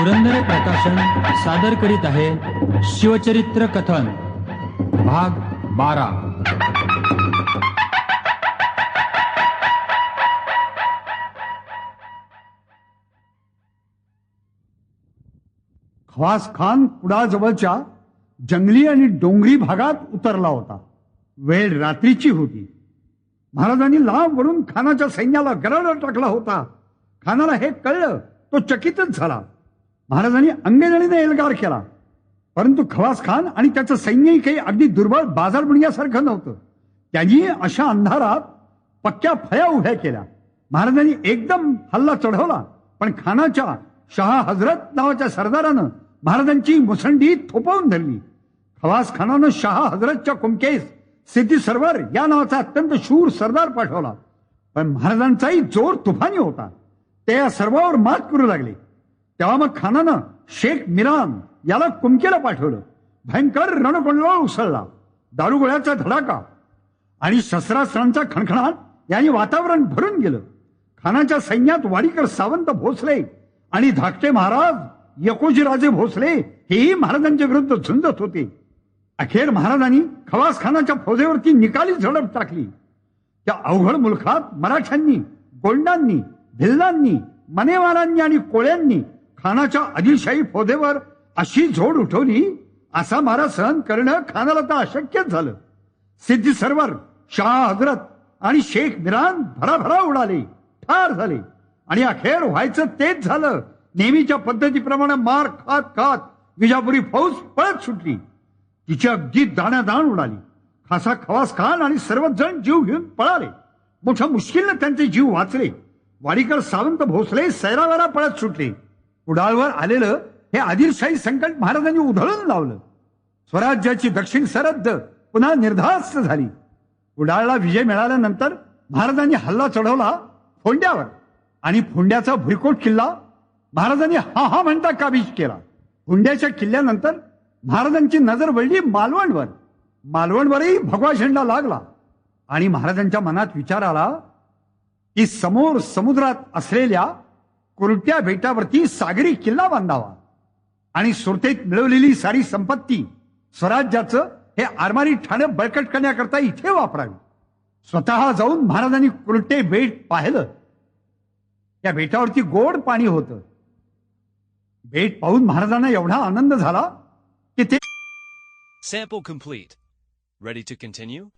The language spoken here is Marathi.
पुरंदर प्रकाशन सादर करीत आहे शिवचरित्र कथन भाग बारा. खवास खान कुडाजवळच्या जंगली आणि डोंगरी भागात उतरला होता. वेळ रात्रीची होती. महाराजांनी लांबवरून खानाच्या सैन्याला गरड टाकला होता. खानाला हे कळलं तो चकितच झाला. महाराजांनी अंगेजणीने एल्गार केला. परंतु खवास खान आणि त्याचं सैन्यही काही अगदी दुर्बळ बाजार बनण्यासारखं नव्हतं. त्यांनी अशा अंधारात पक्क्या फळ्या उभ्या केल्या. महाराजांनी एकदम हल्ला चढवला पण खानाच्या शहा हजरत नावाच्या सरदारानं महाराजांची मुसंडी थोपवून धरली. खवास खानानं शहा हजरतच्या कुमकेस सिद्धी सरवर या नावाचा अत्यंत शूर सरदार पाठवला. पण महाराजांचाही जोर तुफानी होता. ते या सर्वावर मात करू लागले. तेव्हा मग खानानं शेख मिरान याला कुमकेला पाठवलं. भयंकर रणकोंडवा उसळला. दारुगोळ्याचा धडाका. आणि शस्त्रास्त्रांचा खणखणाट यांनी वातावरण भरून गेलं. खानाच्या सैन्यात वाडीकर सावंत भोसले आणि धाकटे महाराज यकोजीराजे भोसले हेही महाराजांच्या विरुद्ध झुंजत होते. अखेर महाराजांनी खवास खानाच्या फौजेवरती निकाली झडप टाकली. त्या अवघड मुलखात मराठ्यांनी गोंडांनी भिल्लांनी मनेवारांनी आणि कोळ्यांनी खानाच्या आदिलशाही फोदेवर अशी झोड उठवली असा मारा सहन करणं खानाला तर अशक्यच झालं. सिद्धी सरवर शाह हजरत आणि शेख मिरान भराभरा उडाले ठार झाले. आणि अखेर व्हायचं तेच झालं. नेहमीच्या पद्धतीप्रमाणे मार खात खात विजापुरी फौज पळत सुटली. तिची अगदी दाण्यादाण उडाली. खासा खवास खान आणि सर्वच जण जीव घेऊन पळाले. मोठ्या मुश्किलनं त्यांचे जीव वाचले. वाडीकर सावंत भोसले सैरावारा पळत सुटले. कुडाळवर आलेलं हे आदिलशाही संकट महाराजांनी उधळून लावलं. स्वराज्याची दक्षिण सरहद्द पुन्हा निर्धास्त झाली. कुडाळला विजय मिळाल्यानंतर महाराजांनी हल्ला चढवला फोंड्यावर. आणि फोंड्याचा भुईकोट किल्ला महाराजांनी हा हा म्हणता काबीज केला. फोंड्याच्या किल्ल्यानंतर महाराजांची नजर वळली मालवणवर. मालवणवरही भगवा झेंडा लागला. आणि महाराजांच्या मनात विचार आला की समोर समुद्रात असलेल्या कुरट्या बेटावरती सागरी किल्ला बांधावा. आणि सुरतेत मिळवलेली सारी संपत्ती स्वराज्याचं हे आरमारी ठाणं बळकट करण्याकरता इथे वापरावी. स्वतः जाऊन महाराजांनी कुरटे बेट पाहिलं. त्या बेटावरती गोड पाणी होतं. बेट पाहून महाराजांना एवढा आनंद झाला की ते sample complete ready to continue